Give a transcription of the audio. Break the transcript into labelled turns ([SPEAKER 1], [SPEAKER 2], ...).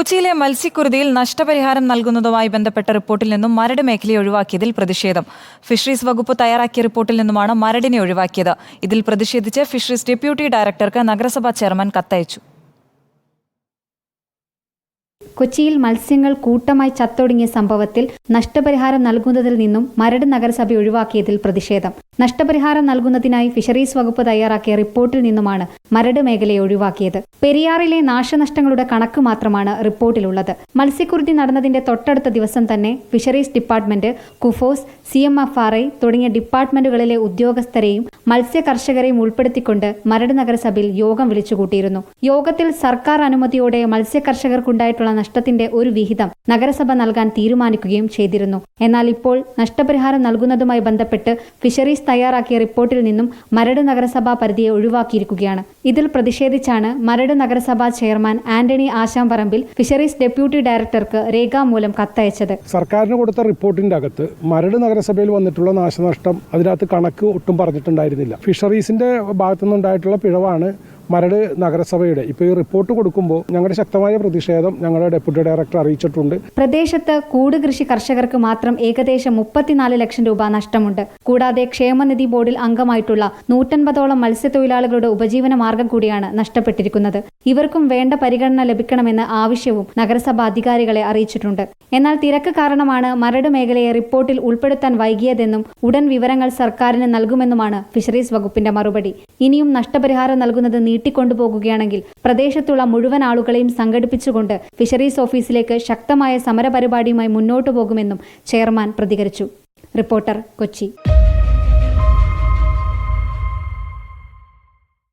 [SPEAKER 1] കൊച്ചിയിലെ മത്സ്യക്കുരുതിയിൽ നഷ്ടപരിഹാരം നൽകുന്നതുമായി ബന്ധപ്പെട്ട റിപ്പോർട്ടിൽ നിന്നും മരട് മേഖലയെ ഒഴിവാക്കിയതിൽ പ്രതിഷേധം. ഫിഷറീസ് വകുപ്പ് തയ്യാറാക്കിയ റിപ്പോർട്ടിൽ നിന്നുമാണ് മരടിനെ ഒഴിവാക്കിയത്. ഇതിൽ പ്രതിഷേധിച്ച് ഫിഷറീസ് ഡെപ്യൂട്ടി ഡയറക്ടർക്ക് നഗരസഭാ ചെയർമാൻ കത്തയച്ചു.
[SPEAKER 2] കൊച്ചിയിൽ മത്സ്യങ്ങൾ കൂട്ടമായി ചത്തൊടുങ്ങിയ സംഭവത്തിൽ നഷ്ടപരിഹാരം നൽകുന്നതിൽ നിന്നും മരട് നഗരസഭ ഒഴിവാക്കിയതിൽ പ്രതിഷേധം. നഷ്ടപരിഹാരം നൽകുന്നതിനായി ഫിഷറീസ് വകുപ്പ് തയ്യാറാക്കിയ റിപ്പോർട്ടിൽ നിന്നുമാണ് മരട് മേഖലയെ ഒഴിവാക്കിയത്. പെരിയാറിലെ നാശനഷ്ടങ്ങളുടെ കണക്ക് മാത്രമാണ് റിപ്പോർട്ടിലുള്ളത്. മത്സ്യക്കുരുതി നടന്നതിന്റെ തൊട്ടടുത്ത ദിവസം തന്നെ fisheries department KUFOS C M F R I തുടങ്ങിയ ഡിപ്പാർട്ട്മെന്റുകളിലെ ഉദ്യോഗസ്ഥരെയും മത്സ്യ കർഷകരെയും ഉൾപ്പെടുത്തിക്കൊണ്ട് മരട് നഗരസഭയിൽ യോഗം വിളിച്ചുകൂട്ടിയിരുന്നു. യോഗത്തിൽ സർക്കാർ അനുമതിയോടെ മത്സ്യ കർഷകർക്കുണ്ടായിട്ടുള്ള നഷ്ടത്തിന്റെ ഒരു വിഹിതം നഗരസഭ നൽകാൻ തീരുമാനിക്കുകയും ചെയ്തിരുന്നു. എന്നാൽ ഇപ്പോൾ നഷ്ടപരിഹാരം നൽകുന്നതുമായി ബന്ധപ്പെട്ട് ഫിഷറീസ് തയ്യാറാക്കിയ റിപ്പോർട്ടിൽ നിന്നും മരട് നഗരസഭാ പരിധിയെ ഒഴിവാക്കിയിരിക്കുകയാണ്. ഇതിൽ പ്രതിഷേധിച്ചാണ് മരട് നഗരസഭാ chairman Antony Ashamparambil fisheries deputy ഡയറക്ടർക്ക് രേഖാമൂലം കത്തയച്ചത്.
[SPEAKER 3] സർക്കാരിന് കൊടുത്ത റിപ്പോർട്ടിന്റെ അകത്ത് മരട് നഗരസഭയിൽ വന്നിട്ടുള്ള നാശനഷ്ടം അതിനകത്ത് കണക്ക് ഒട്ടും പറഞ്ഞിട്ടുണ്ടായിരുന്നില്ല. ഫിഷറീസിന്റെ ഭാഗത്തുനിന്നുണ്ടായിട്ടുള്ള പിഴവാണ് മരട് നഗരസഭയുടെ. ഇപ്പോൾ ഈ റിപ്പോർട്ട് കൊടുക്കുമ്പോൾ ഞങ്ങളുടെ ശക്തമായ പ്രതിഷേധം ഞങ്ങളുടെ ഡെപ്യൂട്ടി ഡയറക്ടർ അറിയിച്ചിട്ടുണ്ട്.
[SPEAKER 2] പ്രദേശത്ത് കൂട് കൃഷി കർഷകർക്ക് മാത്രം ഏകദേശം മുപ്പത്തിനാല് ലക്ഷം രൂപ നഷ്ടമുണ്ട്. കൂടാതെ ക്ഷേമനിധി ബോർഡിൽ അംഗമായിട്ടുള്ള നൂറ്റൻപതോളം മത്സ്യത്തൊഴിലാളികളുടെ ഉപജീവന മാർഗം കൂടിയാണ് നഷ്ടപ്പെട്ടിരിക്കുന്നത്. ഇവർക്കും വേണ്ട പരിഗണന ലഭിക്കണമെന്ന ആവശ്യവും നഗരസഭാ അധികാരികളെ അറിയിച്ചിട്ടുണ്ട്. എന്നാൽ തിരക്ക് കാരണമാണ് മരട് മേഖലയെ റിപ്പോർട്ടിൽ ഉൾപ്പെടുത്താൻ വൈകിയതെന്നും ഉടൻ വിവരങ്ങൾ സർക്കാരിന് നൽകുമെന്നുമാണ് ഫിഷറീസ് വകുപ്പിന്റെ മറുപടി. ഇനിയും നഷ്ടപരിഹാരം നൽകുന്നത് നീട്ടിക്കൊണ്ടുപോകുകയാണെങ്കിൽ പ്രദേശത്തുള്ള മുഴുവൻ ആളുകളെയും സംഘടിപ്പിച്ചുകൊണ്ട് ഫിഷറീസ് ഓഫീസിലേക്ക് ശക്തമായ സമരപരിപാടിയുമായി മുന്നോട്ടു പോകുമെന്നും ചെയർമാൻ പ്രതികരിച്ചു. റിപ്പോർട്ടർ കൊച്ചി.